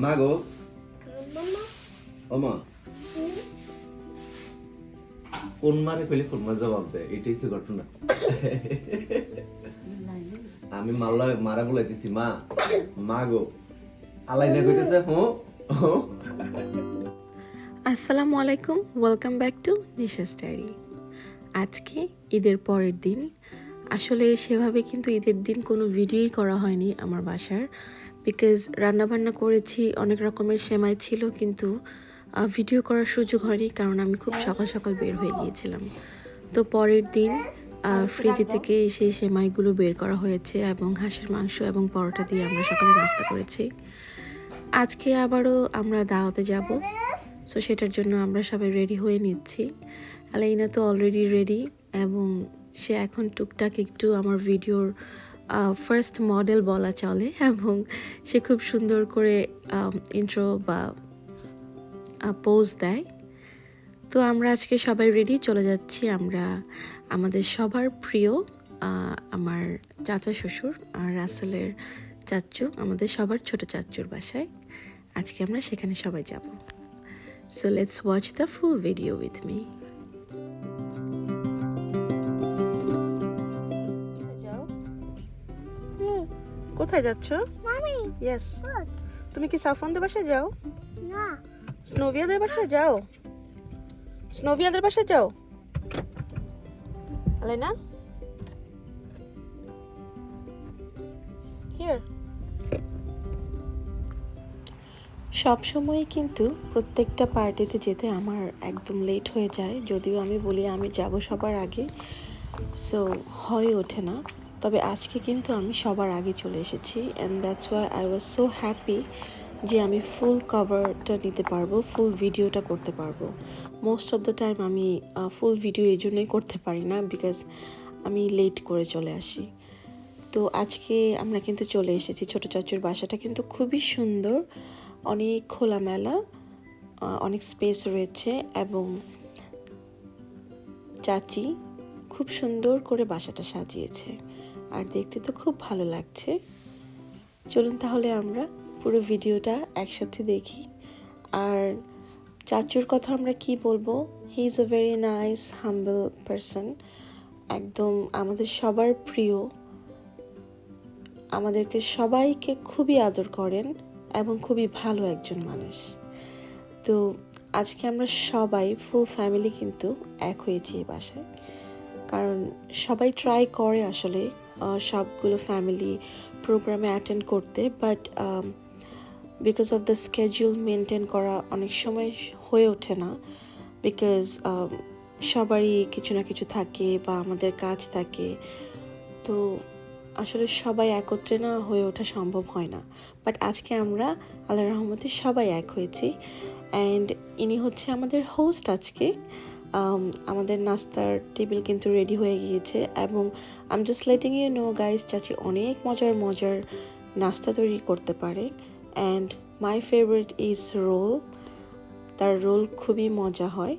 মা গো মামা ও মা কোন মারে কইলে কোন মা জবাব দেয়? এটাই হচ্ছে ঘটনা। আমি মাল্লা মারা বলাইতেছি মা মা গো আলাইনা কইতেছে হ্যাঁ আসসালামু আলাইকুম welcome back to Nisha's diary আজকে ঈদের পরের দিন। আসলে সেভাবে কিন্তু ঈদের দিন কোনো ভিডিওই করা হয়নি আমার বাসার। বিকজ রান্নাবান্না করেছি, অনেক রকমের সেমাই ছিল, কিন্তু ভিডিও করার সুযোগ হয়নি, কারণ আমি খুব সকাল সকাল বের হয়ে গিয়েছিলাম। তো পরের দিন ফ্রিজে থেকে সেই সেমাইগুলো বের করা হয়েছে এবং হাঁসের মাংস এবং পরোটা দিয়ে আমরা সকালে নাস্তা করেছি। আজকে আবারও আমরা দাওয়াতে যাব সো সেটার জন্য আমরা সবাই রেডি হয়ে নিচ্ছি। আলাইনা তো অলরেডি রেডি এবং সে এখন টুকটাক একটু আমার ভিডিওর ফার্স্ট মডেল বলা চলে এবং সে খুব সুন্দর করে ইন্ট্রো বা পোজ দেয়। তো আমরা আজকে সবাই রেডি চলে যাচ্ছি আমরা আমাদের সবার প্রিয় আমার চাচা শ্বশুর আর রাসেলের চাচ্চু আমাদের সবার ছোট চাচ্চুর বাসায়। আজকে আমরা সেখানে সবাই যাব। So let's watch the full video with me কোথায় যাচ্ছ? মামি। ইয়েস তুমি কি সাফনদের বাসায় যাও? না। স্নোভিয়াদের বাসায় যাও। স্নোভিয়াদের বাসায় যাও। আলাইনা হিয়ার সব সময় কিন্তু প্রত্যেকটা পার্টিতে যেতে আমার একদম লেট হয়ে যায় যদিও আমি বলি আমি যাব সবার আগে সো হয়ে ওঠে না। তবে আজকে কিন্তু আমি সবার আগে চলে এসেছি and that's why I was so happy যে আমি ফুল কভারটা নিতে পারব ফুল ভিডিওটা করতে পারব। মোস্ট অফ দ্য টাইম আমি ফুল ভিডিও এই জন্যই করতে পারি না বিকজ আমি লেট করে চলে আসি। তো আজকে আমরা কিন্তু চলে এসেছি, ছোট চাচুর বাসাটা কিন্তু খুবই সুন্দর, অনেক খোলামেলা অনেক স্পেস রয়েছে, এবং চাচি খুব সুন্দর করে বাসাটা সাজিয়েছে। আর দেখতে তো খুব ভালো লাগছে। চলুন তাহলে আমরা পুরো ভিডিওটা একসাথে দেখি। আর চাচুর কথা আমরা কি বলব? He is a very nice humble person একদম আমাদের সবার প্রিয়। আমাদেরকে সবাইকে খুবই আদর করেন এবং খুবই ভালো একজন মানুষ। তো আজকে আমরা সবাই ফুল ফ্যামিলি কিন্তু এক হয়েছি এই বাসায়। কারণ সবাই ট্রাই করে আসলে সবগুলো ফ্যামিলি প্রোগ্রামে অ্যাটেন্ড করতে but because of the schedule maintain করা অনেক সময় হয়ে ওঠে না বিকজ সবারই কিছু না কিছু থাকে বা আমাদের কাজ থাকে তো আসলে সবাই একত্রে না হয়ে ওঠা সম্ভব হয় না। বাট আজকে আমরা আল্লাহ রহমতে সবাই এক হয়েছি অ্যান্ড ইনি হচ্ছে আমাদের হোস্ট আজকে Um, আমাদের নাস্তার টেবিল কিন্তু রেডি হয়ে গিয়েছে এবং I'm just letting you know guys চাচি অনেক মজার মজার নাস্তা তৈরি করতে পারে। And my favourite is roll তার রোল খুবই মজা হয়।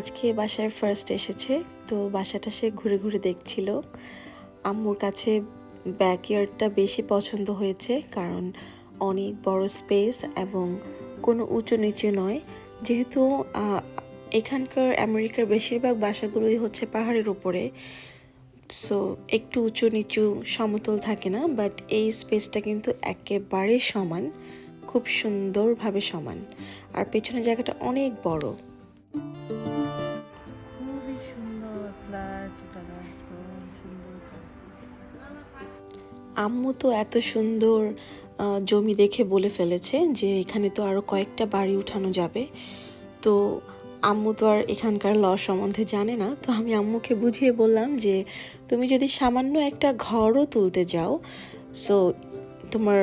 আজকে বাসায় ফার্স্ট এসেছে, তো বাসাটা সে ঘুরে ঘুরে দেখছিল। আম্মুর কাছে ব্যাকইয়ার্ডটা বেশি পছন্দ হয়েছে কারণ অনেক বড় স্পেস এবং কোনো উঁচু নিচু নয়। যেহেতু এখানকার আমেরিকার বেশিরভাগ বাসাগুলোই হচ্ছে পাহাড়ের উপরে সো একটু উঁচু নিচু সমতল থাকে না বাট এই স্পেসটা কিন্তু একেবারে সমান, খুব সুন্দরভাবে সমান। আর পেছনের জায়গাটা অনেক বড়। আম্মু তো এত সুন্দর জমি দেখে বলে ফেলেছে যে এখানে তো আরও কয়েকটা বাড়ি উঠানো যাবে। তো আম্মু তো আর এখানকার ল সম্বন্ধে জানে না। তো আমি আম্মুকে বুঝিয়ে বললাম যে, তুমি যদি সামান্য একটা ঘরও তুলতে যাও সো তোমার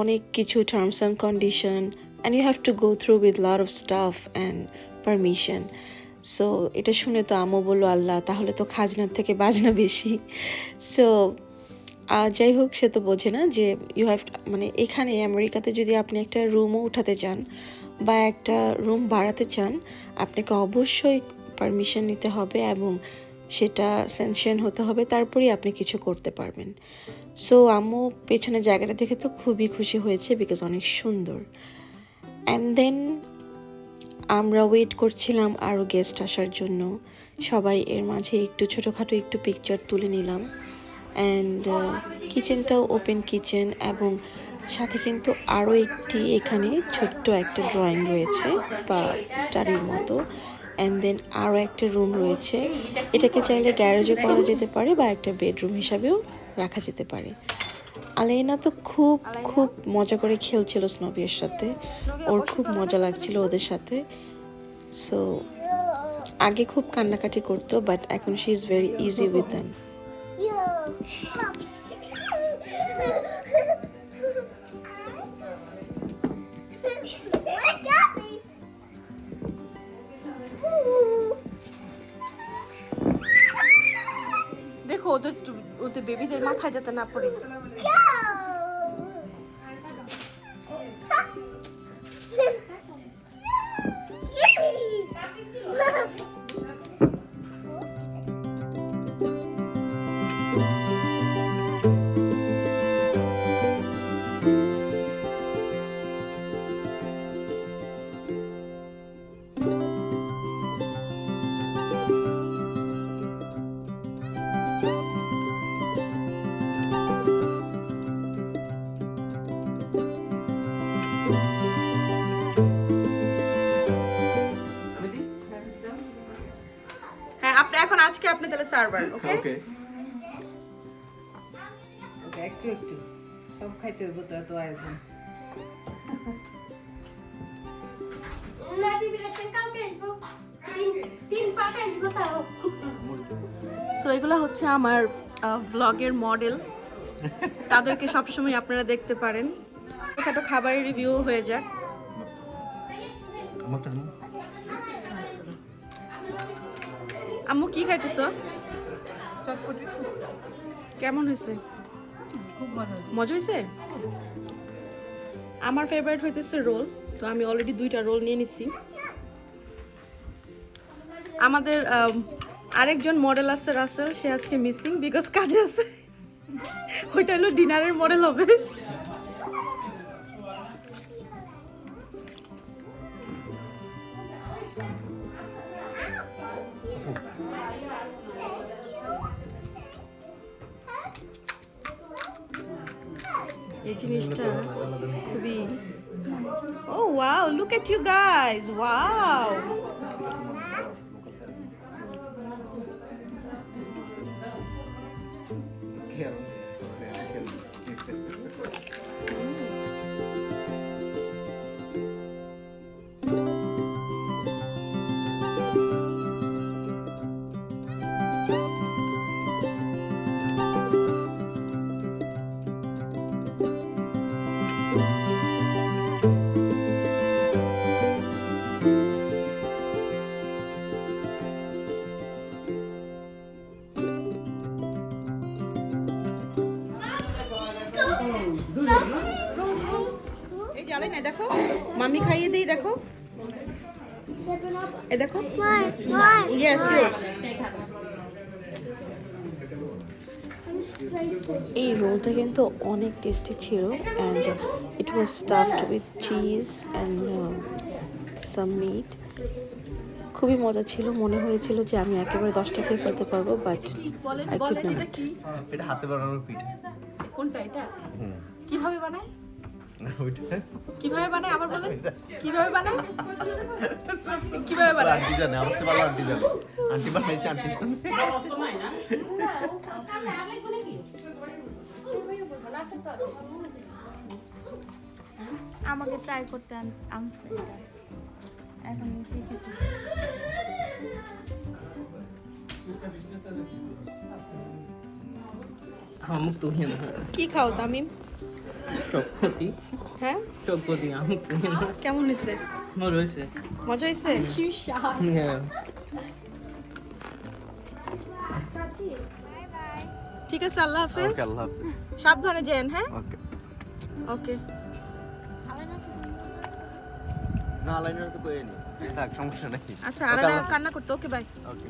অনেক কিছু terms and condition and you have to go through with lot of stuff and permission so এটা শুনে তো আম্মু বলল, আল্লাহ, তাহলে তো খাজনার থেকে বাজনা বেশি। সো আর যাই হোক, সে তো বোঝে না যে ইউ হ্যাভ মানে এখানে আমেরিকাতে যদি আপনি একটা রুমও উঠাতে চান বা একটা রুম বাড়াতে চান, আপনাকে অবশ্যই পারমিশন নিতে হবে এবং সেটা সেনশন হতে হবে, তারপরেই আপনি কিছু করতে পারবেন। সো আম্মু পেছনে জায়গাটা দেখে তো খুবই খুশি হয়েছে বিকজ অনেক সুন্দর। অ্যান্ড দেন আমরা ওয়েট করছিলাম আরও গেস্ট আসার জন্য। সবাই এর মাঝে একটু ছোটোখাটো একটু পিকচার তুলে নিলাম। অ্যান্ড কিচেনটাও ওপেন কিচেন এবং সাথে কিন্তু আরও একটি এখানে ছোট্ট একটা ড্রয়িং রয়েছে বা স্টাডির মতো অ্যান্ড দেন আরও একটা রুম রয়েছে। এটাকে চাইলে গ্যারেজও করা যেতে পারে বা একটা বেডরুম হিসাবেও রাখা যেতে পারে। আলাইনা তো খুব খুব মজা করে খেলছিল স্নবিয়ের সাথে। ওর খুব মজা লাগছিল ওদের সাথে। সো আগে খুব কান্নাকাটি করতো বাট এখন she is very easy with them দেখো ওদের ওদের বেবিদের মাথায় যাতে না পড়ে। সার্ভার ওকে ওকে একটু একটু। সব খাইতে হইব তো এত আয়োজন। সো এগুলো হচ্ছে আমার ভ্লগের মডেল তাদেরকে সবসময় আপনারা দেখতে পারেন। ছোটখাটো খাবারের রিভিউ হয়ে যাক। আম্মু কি খাইতেছ? কেমন হয়েছে? খুব মজা হয়েছে। মজা হয়েছে? আমার ফেভারিট হইতেছে রোল তো আমি অলরেডি দুইটা রোল নিয়ে নিছি। আমাদের আরেকজন মডেল আছে রাসেল সে আজকে মিসিং বিকজ কাজে আছে। ওইটা হলো ডিনারের মডেল হবে। এই যে আলাই না দেখো। মামি খাইয়ে দেই দেখো। এ দেখো। ইয়েস ইয়েস এই রোলটা কিন্তু অনেক টেস্টি ছিল and it was stuffed with cheese and some meat খুবই মজা ছিল মনে হয়েছিল যে আমি একেবারে দশটা খেয়ে ফেলতে পারব বাট আই কুড নট কি? এটা হাতে বানানোর পিঠে। কোনটা এটা? কীভাবে বানায়? কীভাবে বানায়? আবার বলেন কীভাবে বানায়? কীভাবে বানায়? আন্টি জানে আমার চেয়ে ভালো আন্টি জানে। আন্টি বানাইছে আন্টি জানে। আমাকে ট্রাই করতে আনছে। এটা এখন শিখেছি কি খাও তামিম? চকপতি হ্যাঁ? চকপতি কেমন হয়েছে? মনে হয়েছে। মজা হয়েছে? হ্যাঁ। ঠিক আছে আল্লাহ হাফেজ। ওকে আল্লাহ হাফেজ। সাবধানে যেন হ্যাঁ? ওকে। ওকে। না লাইনার তো কই থাক সমস্যা নাই। আচ্ছা হাফেজ। কান্না করতে। Okay bye okay.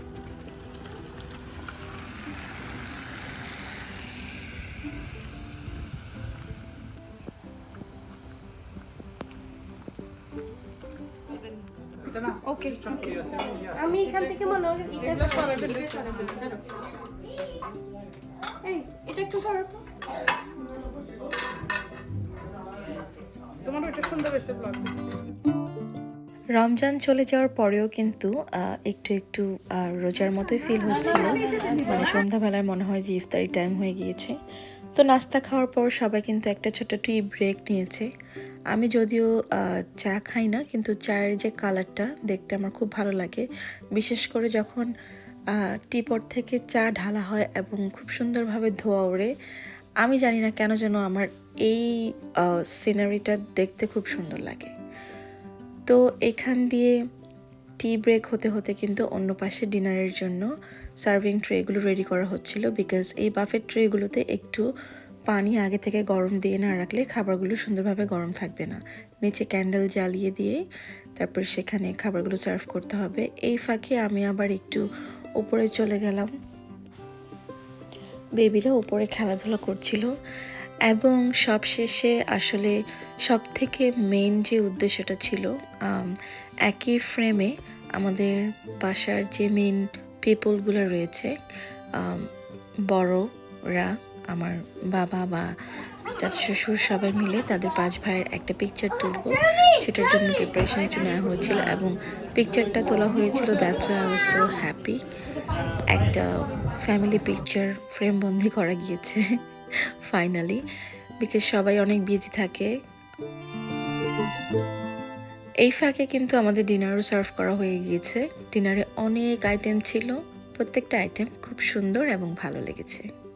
আমি এখান থেকে মনে হয় এটা এই এটা একটু সরো তো। তোমার এটা সুন্দর হয়েছে ব্লগ রমজান চলে যাওয়ার পরেও কিন্তু আহ, একটু একটু রোজার মতোই ফিল হচ্ছিল। মানে সন্ধ্যাবেলায় মনে হয় যে ইফতারি টাইম হয়ে গিয়েছে। তো নাস্তা খাওয়ার পর সবাই কিন্তু একটা ছোট টি ব্রেক নিয়েছে। আমি যদিও চা খাই না, কিন্তু চায়ের যে কালারটা দেখতে আমার খুব ভালো লাগে। বিশেষ করে যখন টিপট থেকে চা ঢালা হয় এবং খুব সুন্দরভাবে ধোয়া ওড়ে, আমি জানি না কেন যেন আমার এই সিনারিটা দেখতে খুব সুন্দর লাগে। তো এখান দিয়ে টি ব্রেক হতে হতে কিন্তু অন্য পাশে ডিনারের জন্য সার্ভিং ট্রেগুলো রেডি করা হচ্ছিল বিকজ এই বাফের ট্রেগুলোতে একটু পানি আগে থেকে গরম দিয়ে না রাখলে খাবারগুলো সুন্দরভাবে গরম থাকবে না। নিচে ক্যান্ডেল জ্বালিয়ে দিয়ে তারপর সেখানে খাবারগুলো সার্ভ করতে হবে। এই ফাঁকে আমি আবার একটু উপরে চলে গেলাম। বেবিরা উপরে খেলাধুলা করছিল এবং সবশেষে আসলে সব থেকে মেন যে উদ্দেশ্যটা ছিল একই ফ্রেমে আমাদের বাসার যে মেন পিপলগুলো রয়েছে বড়রা আমার বাবা বা চাচা শ্বশুর সবাই মিলে তাদের পাঁচ ভাইয়ের একটা পিকচার তুলব। সেটার জন্য প্রিপারেশন নেওয়া হয়েছিল এবং পিকচারটা তোলা হয়েছিল that's I was so happy একটা ফ্যামিলি পিকচার ফ্রেম বন্দি করা গিয়েছে ফাইনালি বিকজ সবাই অনেক বিজি থাকে। এই ফাঁকে কিন্তু আমাদের ডিনারও সার্ভ করা হয়ে গিয়েছে। ডিনারে অনেক আইটেম ছিল। প্রত্যেকটা আইটেম খুব সুন্দর এবং ভালো লেগেছে।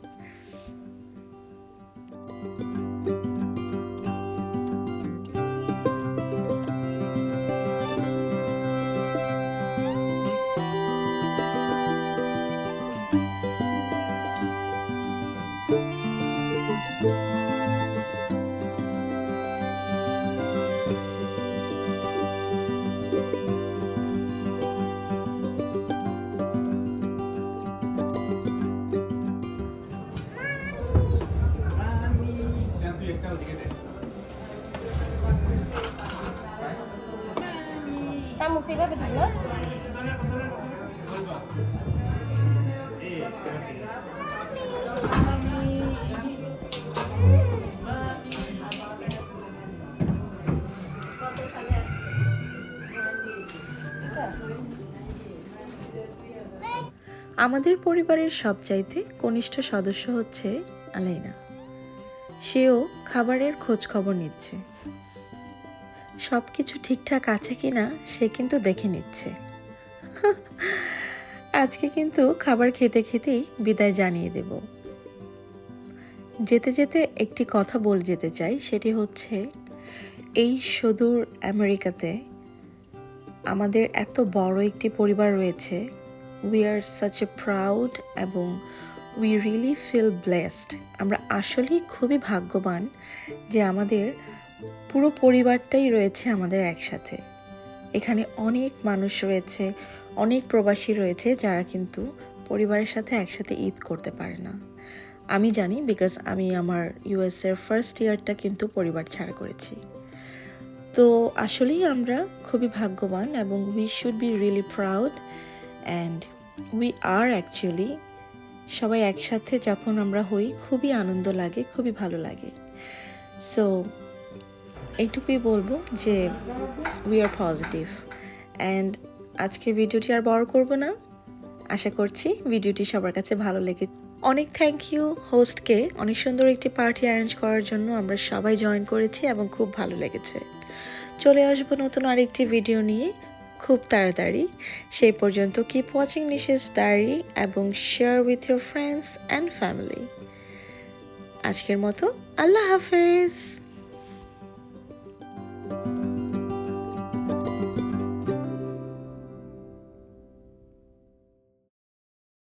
আমাদের পরিবারের সবচাইতে কনিষ্ঠ সদস্য হচ্ছে আলাইনা। সেও খাবারের খোঁজ খবর নিচ্ছে। সব কিছু ঠিকঠাক আছে কি না সে কিন্তু দেখে নিচ্ছে। আজকে কিন্তু খাবার খেতে খেতেই বিদায় জানিয়ে দেব। যেতে যেতে একটি কথা বলে যেতে চাই, সেটি হচ্ছে, এই সুদূর আমেরিকাতে আমাদের এত বড় একটি পরিবার রয়েছে we are such a proud এবং উই রিয়েলি ফিল ব্লেসড আমরা আসলেই খুবই ভাগ্যবান যে আমাদের পুরো পরিবারটাই রয়েছে আমাদের একসাথে। এখানে অনেক মানুষ রয়েছে, অনেক প্রবাসী রয়েছে যারা কিন্তু পরিবারের সাথে একসাথে ঈদ করতে পারে না। আমি জানি বিকজ আমি আমার ইউএসের ফার্স্ট ইয়ারটা কিন্তু পরিবার ছাড়া করেছি। তো আসলেই আমরা খুবই ভাগ্যবান এবং we should be really proud and we are actually সবাই একসাথে যখন আমরা হই, খুবই আনন্দ লাগে, খুবই ভালো লাগে। সো এইটুকুই বলব যে উই আর পজিটিভ অ্যান্ড আজকে ভিডিওটি আর বড় করব না। আশা করছি ভিডিওটি সবার কাছে ভালো লেগে অনেক থ্যাংক ইউ হোস্টকে অনেক সুন্দর একটি পার্টি অ্যারেঞ্জ করার জন্য আমরা সবাই জয়েন করেছি এবং খুব ভালো লেগেছে। চলে আসব নতুন আরেকটি ভিডিও নিয়ে। খুব তাড়াতাড়ি। সেই পর্যন্ত কিপ ওয়াচিং নিশেষ ডায়েরি এবং share with your friends and family আজকের মতো আল্লাহ হাফেজ।